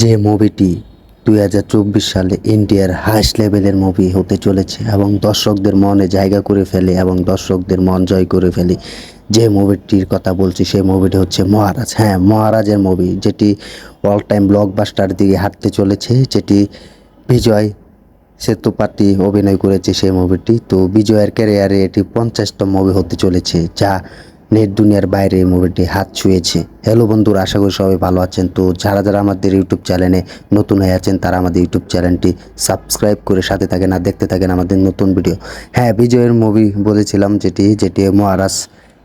যে মুভিটি দুই হাজার চব্বিশ সালে ইন্ডিয়ার হাইস্ট লেভেলের মুভি হতে চলেছে এবং দর্শকদের মনে জায়গা করে ফেলে এবং দর্শকদের মন জয় করে ফেলে, যে মুভিটির কথা বলছি সেই মুভিটি হচ্ছে মহারাজ। হ্যাঁ মহারাজের মুভি, যেটি অল টাইম ব্লকবাস্টার দিকে হাঁটতে চলেছে, যেটি বিজয় সেতুপাটি অভিনয় করেছে সেই মুভিটি। তো বিজয়ের ক্যারিয়ারে এটি পঞ্চাশতম মুভি হতে চলেছে, যা নেট দুনিয়ার বাইরে এই মুভিটি হাত ছুঁয়েছে। হ্যালো বন্ধুরা, আশা করি সবাই ভালো আছেন। তো যারা যারা আমাদের ইউটিউব চ্যানেলে নতুন হয়ে আছেন, তারা আমাদের ইউটিউব চ্যানেলটি সাবস্ক্রাইব করে সাথে থাকেন আর দেখতে থাকেন আমাদের নতুন ভিডিও। হ্যাঁ বিজয়ের মুভি বলেছিলাম যেটি যেটি মহারাজ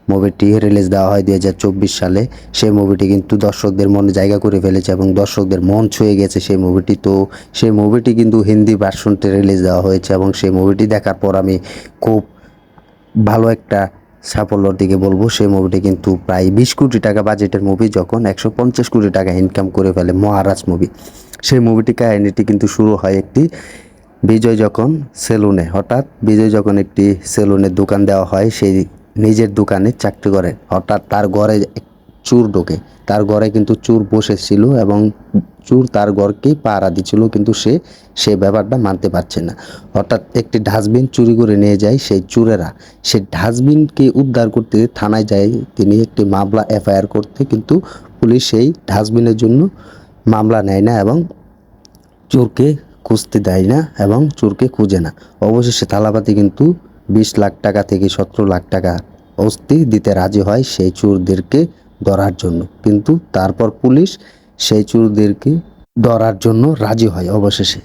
মুভিটি রিলিজ দেওয়া হয় দু হাজার চব্বিশ সালে। সেই মুভিটি কিন্তু দর্শকদের মনে জায়গা করে ফেলেছে এবং দর্শকদের মন ছুঁয়ে গেছে সেই মুভিটি। তো সেই মুভিটি কিন্তু হিন্দি ভার্সনটি রিলিজ দেওয়া হয়েছে এবং সেই মুভিটি দেখার পর আমি খুব ভালো একটা সাফল্যর দিকে বলব, সেই মুভিটি কিন্তু প্রায় বিশ কোটি টাকা বাজেটের মুভি যখন একশো পঞ্চাশ কোটি টাকা ইনকাম করে ফেলে মহারাজ মুভি সেই মুভিটি কাহিনীটি কিন্তু শুরু হয় একটি বিজয় যখন সেলুনে, হঠাৎ বিজয় যখন একটি সেলুনের দোকান দেওয়া হয়, সেই নিজের দোকানে চাকরি করে। হঠাৎ তার ঘরে চুর ঢোকে। তার ঘরে কিন্তু চুর বসেছিল এবং চুর তার ঘরকেই পাহারা দিচ্ছিল কিন্তু সে সে ব্যাপারটা মানতে পারছে না। অর্থাৎ একটি ডাস্টবিন চুরি করে নিয়ে যায় সেই চুরেরা। সেই ডাস্টবিনকে উদ্ধার করতে থানায় যায়, তিনি একটি মামলা এফআইআর করতে, কিন্তু পুলিশ সেই ডাস্টবিনের জন্য মামলা নেয় না এবং চোরকে খুঁজতে দেয় না এবং চোরকে খুঁজে না। অবশেষে থালাপাতি কিন্তু বিশ লাখ টাকা থেকে সতেরো লাখ টাকা অস্তি দিতে রাজি হয় সেই চোরদেরকে ধরার জন্য। কিন্তু তারপর পুলিশ সেই চোরদেরকে ধরার জন্য রাজি হয় অবশেষে।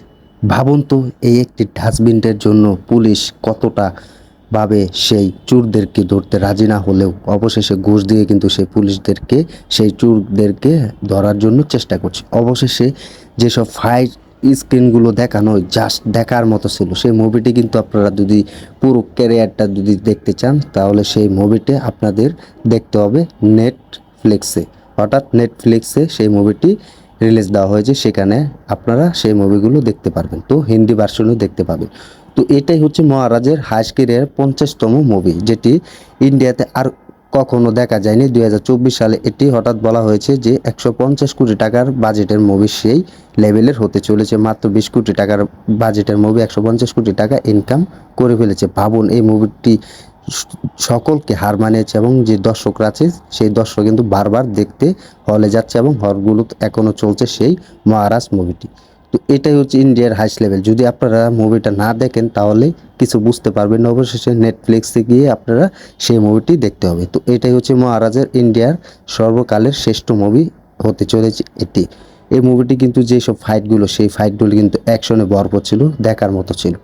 ভাবুন তো এই একটি ডাস্টবিনের জন্য পুলিশ কতটা ভাবে সেই চোরদেরকে ধরতে রাজি না হলেও অবশেষে ঘুষ দিয়ে কিন্তু সেই পুলিশদেরকে, সেই চোরদেরকে ধরার জন্য চেষ্টা করছে। অবশেষে যেসব ফাইট স্ক্রিনগুলো দেখানো জাস্ট দেখার মতো ছিল। সেই মুভিটি কিন্তু আপনারা যদি পুরো ক্যারিয়ারটা যদি দেখতে চান, তাহলে সেই মুভিটি আপনাদের দেখতে হবে নেটফ্লিক্সে হঠাৎ নেটফ্লিক্সে সেই মুভিটি রিলিজ দেওয়া হয়েছে, সেখানে আপনারা সেই মুভিগুলো দেখতে পারবেন। তো হিন্দি ভার্সনও দেখতে পাবেন। তো এটাই হচ্ছে মহারাজের হাইস কেরিয়ার পঞ্চাশতম মুভি যেটি ইন্ডিয়াতে আর কখনো দেখা যায়নি। দু হাজার চব্বিশ সালে এটি হঠাৎ বলা হয়েছে যে একশো পঞ্চাশ কোটি টাকার বাজেটের মুভি সেই লেভেলের হতে চলেছে। মাত্র বিশ কোটি টাকার বাজেটের মুভি একশো পঞ্চাশ কোটি টাকা ইনকাম করে ফেলেছে। ভাবুন, এই মুভিটি সকলকে হার মানিয়েছে এবং যে দর্শকরা আছে, সেই দর্শক কিন্তু বারবার দেখতে হলে যাচ্ছে এবং হলগুলো এখনও চলছে সেই মহারাজ মুভিটি। তো এটাই হচ্ছে ইন্ডিয়ার হাইস্ট লেভেল যদি আপনারা মুভিটা না দেখেন, তাহলে কিছু বুঝতে পারবেন অবশেষে নেটফ্লিক্সে গিয়ে আপনারা সেই মুভিটি দেখতে হবে। তো এটাই হচ্ছে মহারাজের ইন্ডিয়ার সর্বকালের শ্রেষ্ঠ মুভি হতে চলেছে এটি। এই মুভিটি কিন্তু যেসব ফাইটগুলো সেই ফাইটগুলো কিন্তু অ্যাকশনে ভরপুর ছিল, দেখার মতো ছিল।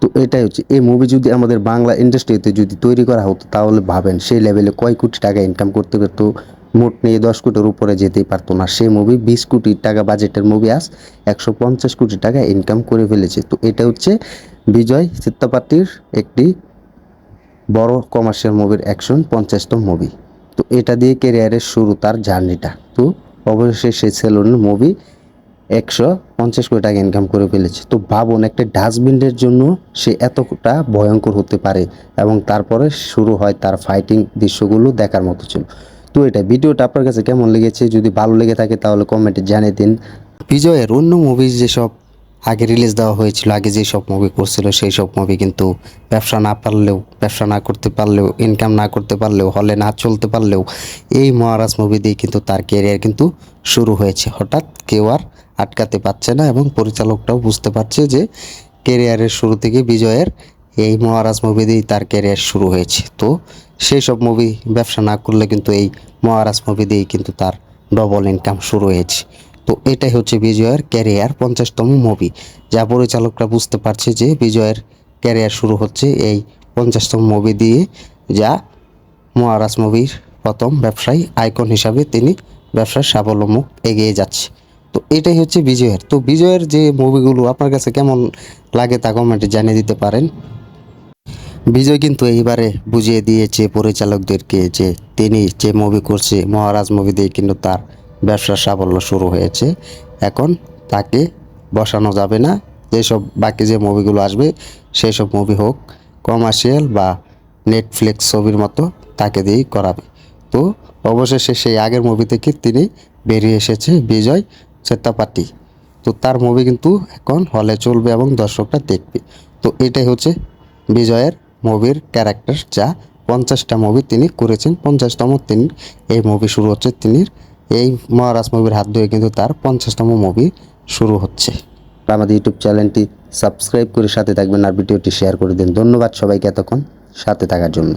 তো এটাই হচ্ছে, এই মুভি যদি আমাদের বাংলা ইন্ডাস্ট্রিতে যদি তৈরি করা হতো, তাহলে ভাবেন সেই লেভেলে কয় কোটি টাকা ইনকাম করতে পারতো মোট নিয়ে দশ কোটির উপরে যেতেই পারতো না। সেই মুভি বিশ কোটি টাকা বাজেটের মুভি আজ একশো পঞ্চাশ কোটি টাকা ইনকাম করে ফেলেছে। তো এটা হচ্ছে বিজয় চিত্তপাটির একটি বড় কমার্শিয়াল মুভির অ্যাকশন পঞ্চাশতম মুভি তো এটা দিয়ে কেরিয়ারের শুরু, তার জার্নিটা। তো অবশেষে সেই সেলুনের মুভি একশো পঞ্চাশ কোটি টাকা ইনকাম করে ফেলেছে। তো ভাবুন, একটা ডাস্টবিনের জন্য সে এতটা ভয়ঙ্কর হতে পারে এবং তারপরে শুরু হয় তার ফাইটিং দৃশ্যগুলো দেখার মতো ছিল। তো এটা ভিডিওটা আপনার কাছে কেমন লেগেছে? যদি ভালো লেগে থাকে তাহলে কমেন্টে জানিয়ে দিন। বিজয়ের অন্য মুভি যেসব আগে রিলিজ দেওয়া হয়েছিল, আগে যেসব মুভি করছিল সেই সব মুভি কিন্তু ব্যবসা না পারলেও, ব্যবসা না করতে পারলেও ইনকাম না করতে পারলেও, হলে না চলতে পারলেও এই মহারাজ মুভি দিয়ে কিন্তু তার ক্যারিয়ার কিন্তু শুরু হয়েছে। হঠাৎ কেউ আর আটকাতে পারছে না এবং পরিচালকটাও বুঝতে পারছে যে ক্যারিয়ারের শুরু থেকে বিজয়ের এই মহারাজ মুভি দিয়েই তার ক্যারিয়ার শুরু হয়েছে। তো সেই সব মুভি ব্যবসা না করলে কিন্তু এই মহারাজ মুভি দিয়েই কিন্তু তার ডবল ইনকাম শুরু হয়েছে। তো এটাই হচ্ছে বিজয়ের ক্যারিয়ার পঞ্চাশতম মুভি যা পরিচালকরা বুঝতে পারছে যে বিজয়ের ক্যারিয়ার শুরু হচ্ছে এই পঞ্চাশতম মুভি দিয়ে, যা মহারাজ মুভির প্রথম ব্যবসায়ী আইকন হিসাবে তিনি ব্যবসার সাফল্যমুখ এগিয়ে যাচ্ছে। তো এটাই হচ্ছে বিজয়ের। তো বিজয়ের যে মুভিগুলো আপনার কাছে কেমন লাগে তা কমেন্টে জানিয়ে দিতে পারেন। বিজয় কিন্তু এইবারে বুঝিয়ে দিয়েছে পরিচালকদেরকে যে তিনি যে মুভি করছে, মহারাজ মুভি দিয়ে কিন্তু তার ব্যবসার সাফল্য শুরু হয়েছে। এখন তাকে বসানো যাবে না। যেসব বাকি যে মুভিগুলো আসবে সেই সব মুভি হোক কমার্শিয়াল বা নেটফ্লিক্স ছবির মতো তাকে দিয়েই করাবে। তো অবশেষে সেই আগের মুভি থেকে তিনি বেরিয়ে এসেছে বিজয় সেতাপাটি তো তার মুভি কিন্তু এখন হলে চলবে এবং দর্শকরা দেখবে। তো এটাই হচ্ছে বিজয়ের মুভির ক্যারেক্টার যা পঞ্চাশটা মুভি তিনি করেছেন, পঞ্চাশতম তিনি, এই মুভি শুরু হচ্ছে তিনি, এই মহারাজ মুভির হাত ধুয়ে কিন্তু তার পঞ্চাশতম মুভি শুরু হচ্ছে। আমাদের ইউটিউব চ্যানেলটি সাবস্ক্রাইব করে সাথে থাকবেন আর ভিডিওটি শেয়ার করে দিন। ধন্যবাদ সবাইকে এতক্ষণ সাথে থাকার জন্য।